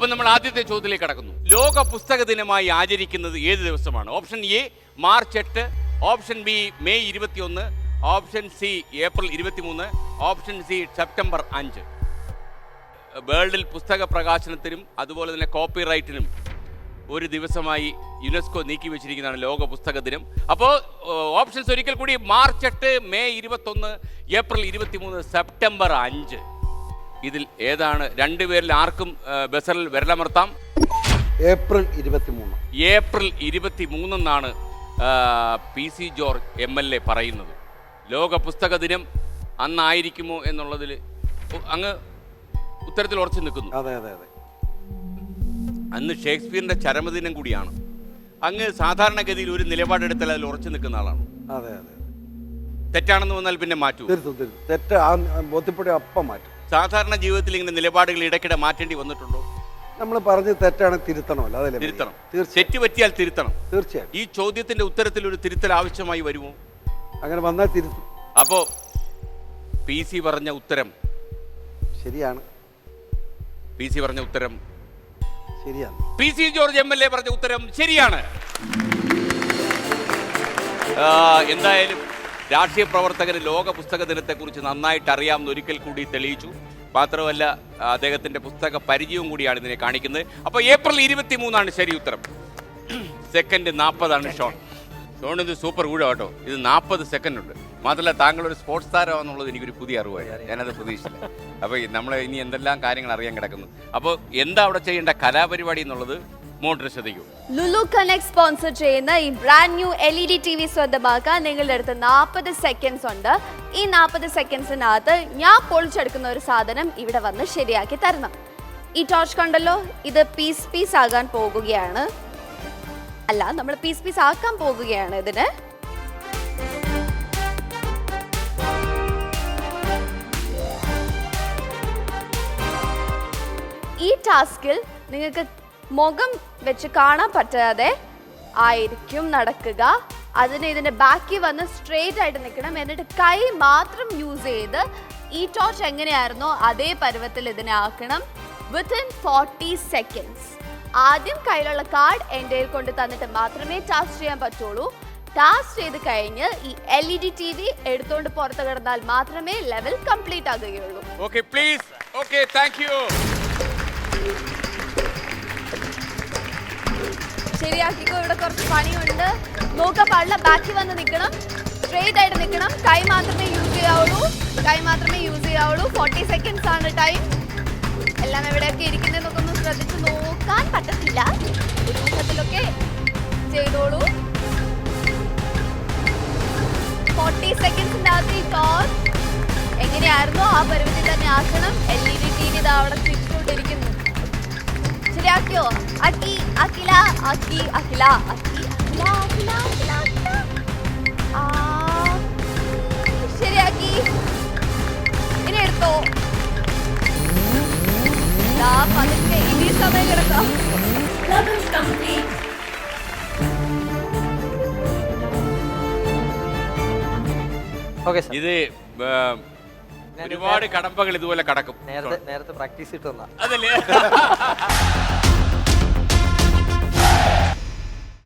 അപ്പൊ നമ്മൾ ആദ്യത്തെ ചോദ്യത്തിലേക്ക് കടക്കുന്നു. ലോക പുസ്തക ദിനമായി ആചരിക്കുന്നത് ഏത് ദിവസമാണ്? ഓപ്ഷൻ എ മാർച്ച് എട്ട്. ഓപ്ഷൻ ബി മെയ് ഇരുപത്തിയൊന്ന്. ഓപ്ഷൻ സി ഏപ്രിൽ ഇരുപത്തിമൂന്ന്. ഓപ്ഷൻ സി സെപ്റ്റംബർ അഞ്ച്. വേൾഡിൽ പുസ്തക പ്രകാശനത്തിനും അതുപോലെ തന്നെ കോപ്പിറൈറ്റിനും ഒരു ദിവസമായി യുനെസ്കോ നീക്കി വെച്ചിരിക്കുന്നതാണ് ലോക പുസ്തക ദിനം. അപ്പോൾ ഓപ്ഷൻസ് ഒരിക്കൽ കൂടി മാർച്ച് എട്ട് മെയ് ഇരുപത്തൊന്ന് ഏപ്രിൽ ഇരുപത്തിമൂന്ന് സെപ്റ്റംബർ അഞ്ച്. ഇതിൽ ഏതാണ് രണ്ടുപേരിൽ ആർക്കും ബസറിൽ വിരലമർത്താം ഏപ്രിൽ ഇരുപത്തിമൂന്ന്. ഏപ്രിൽ ഇരുപത്തി മൂന്നെന്നാണ് P C George M L A പറയുന്നത്. ലോക പുസ്തക ദിനം അന്നായിരിക്കുമോ എന്നുള്ളതിൽ അങ്ങ് ഉത്തരത്തിൽ ഉറച്ചു നിൽക്കുന്നു. അതെ അതെ അതെ. അന്ന് ഷേക്സ്പിയറിന്റെ ചരമദിനം കൂടിയാണ്. അങ്ങ് സാധാരണഗതിയിൽ ഒരു നിലപാടെടുത്താൽ അതിൽ ഉറച്ചു നിൽക്കുന്ന ആളാണ്. അതെ അതെ തെറ്റാണെന്ന് വന്നാൽ പിന്നെ മാറ്റൂ. തെറ്റ് ആ ബോധ്യപ്പെടി അപ്പം മാറ്റും. സാധാരണ ജീവിതത്തിൽ ഇങ്ങനെ നിലപാടുകൾ ഇടയ്ക്കിടെ മാറ്റേണ്ടി വന്നിട്ടുണ്ടോ? നമ്മൾ പറഞ്ഞ് തെറ്റാണ് തിരുത്തണമല്ലോ അതല്ലേ തിരുത്തണം. തെറ്റ് പറ്റിയാൽ തിരുത്തണം. തീർച്ചയായും. ഈ ചോദ്യത്തിന്റെ ഉത്തരത്തിൽ ഒരു തിരുത്തൽ ആവശ്യമായി വരുമോ? അങ്ങനെ വന്നാൽ തിരുത്തും അപ്പോ പി സി പറഞ്ഞ ഉത്തരം. ശരിയാണ്. പി സി പറഞ്ഞ ഉത്തരം. ശരിയാണ്. P C George M L A പറഞ്ഞ ഉത്തരം ശരിയാണ്. എന്തായാലും രാഷ്ട്രീയ പ്രവർത്തകന് ലോക പുസ്തക ദിനത്തെക്കുറിച്ച് നന്നായിട്ട് അറിയാമെന്ന് ഒരിക്കൽ കൂടി തെളിയിച്ചു. മാത്രമല്ല അദ്ദേഹത്തിന്റെ പുസ്തക പരിചയവും കൂടിയാണ് ഇതിനെ കാണിക്കുന്നത്. അപ്പോൾ ഏപ്രിൽ ഇരുപത്തി മൂന്നാണ് ശരി ഉത്തരം. സെക്കൻഡ് നാൽപ്പതാണ് ഷോൺ. ഷോൺ ഇത് സൂപ്പർ കൂടെ കേട്ടോ. ഇത് നാൽപ്പത് സെക്കൻഡ് ഉണ്ട്. മാത്രമല്ല താങ്കളൊരു സ്പോർട്സ് താരമാണെന്നുള്ളത് എനിക്കൊരു പുതിയ അറിവായി ഞാനത് പ്രതീക്ഷിച്ചില്ല. അപ്പോൾ നമ്മൾ ഇനി എന്തെല്ലാം കാര്യങ്ങൾ അറിയാൻ കിടക്കുന്നു. അപ്പോൾ എന്താ അവിടെ ചെയ്യേണ്ട കലാപരിപാടി എന്നുള്ളത് മോട്ടർ ശ്രദ്ധിക്കൂ. ലുലു കണക്ട് സ്പോൺസർ ചെയ്യുന്ന ഈ brand new L E D T V സ്വന്തമാക്കാൻ നിങ്ങളുടെ അടുത്ത് നാൽപ്പത് സെക്കൻഡ്സ് ഉണ്ട്. ഈ നാൽപ്പത് സെക്കൻഡ്സിനകത്ത് ഞാൻ പൊളിച്ചെടുക്കുന്ന ഒരു സാധനം ഇവിടെ വന്ന് ശരിയാക്കി തരണം. ഈ ടോർച്ച് കണ്ടല്ലോ? ഇത് പീസ് പീസ് ആകാൻ പോകുകയാണ്. അല്ല നമ്മൾ പീസ് പീസ് ആക്കാൻ പോകുകയാണ് ഇതിന്. ഈ ടാസ്കിൽ നിങ്ങൾക്ക് മുഖം വെച്ച് കാണാൻ പറ്റാതെ ആയിരിക്കും നടക്കുക. അതിന് ഇതിന്റെ ബാക്കിൽ വന്ന് സ്ട്രെയിറ്റ് ആയിട്ട് നിൽക്കണം. എന്നിട്ട് കൈ മാത്രം യൂസ് ചെയ്ത് ഈ ടോർച്ച് എങ്ങനെയായിരുന്നോ അതേ പരുവത്തിൽ ഇതിനെ ആക്കണം. വിത്തിൻ ഫോർട്ടി സെക്കൻഡ്സ് ആദ്യം കയ്യിലുള്ള കാർഡ് എന്റെ കൊണ്ട് തന്നിട്ട് മാത്രമേ ടാസ്ക് ചെയ്യാൻ പറ്റുള്ളൂ. ടാസ്ക് ചെയ്ത് കഴിഞ്ഞ് ഈ L E D T V എടുത്തുകൊണ്ട് പുറത്ത് കിടന്നാൽ മാത്രമേ level complete ആകുകയുള്ളൂ. Okay please okay thank you ശരിയാക്കിക്കോ ഇവിടെ കുറച്ച് പണിയുണ്ട്. നോക്കാൻ പാടില്ല ബാക്കി വന്ന് നിൽക്കണം സ്ട്രെയിറ്റ് ആയിട്ട് നിൽക്കണം കൈ മാത്രമേ യൂസ് ചെയ്യാവുള്ളൂ. കൈ മാത്രമേ യൂസ് ചെയ്യാവുള്ളൂ. ഫോർട്ടി സെക്കൻഡ്സ് ആണ് ടൈം എല്ലാം എവിടെയൊക്കെ ഇരിക്കുന്നതെന്നൊക്കെ ഒന്ന് ശ്രദ്ധിച്ച് നോക്കാൻ പറ്റത്തില്ല. ഒരു ഊഹത്തിലൊക്കെ ചെയ്തോളൂ. ഫോർട്ടി സെക്കൻഡ്സിന്റെ അകത്ത് ഈ ടോസ് എങ്ങനെയായിരുന്നു ആ പരിമിതി തന്നെ ആക്കണം. L E D T V ഇതാ ശരിയാക്കിയോ? അക്കി അഖില അക്കി അഖില അഖി അഖില അഖില അഖില അഖില. ആ, ശരിയാക്കി. ഇനി എടുത്തോ. ദാ പതുക്കെ ഇനി സമയം കിടക്കാം. ഓക്കെ സാർ ഇത് ഒരുപാട് കടമ്പകൾ ഇതുപോലെ കടക്കും. നേരത്തെ നേരത്തെ പ്രാക്ടീസ് ഇട്ടു തന്നെ. അതല്ലേ?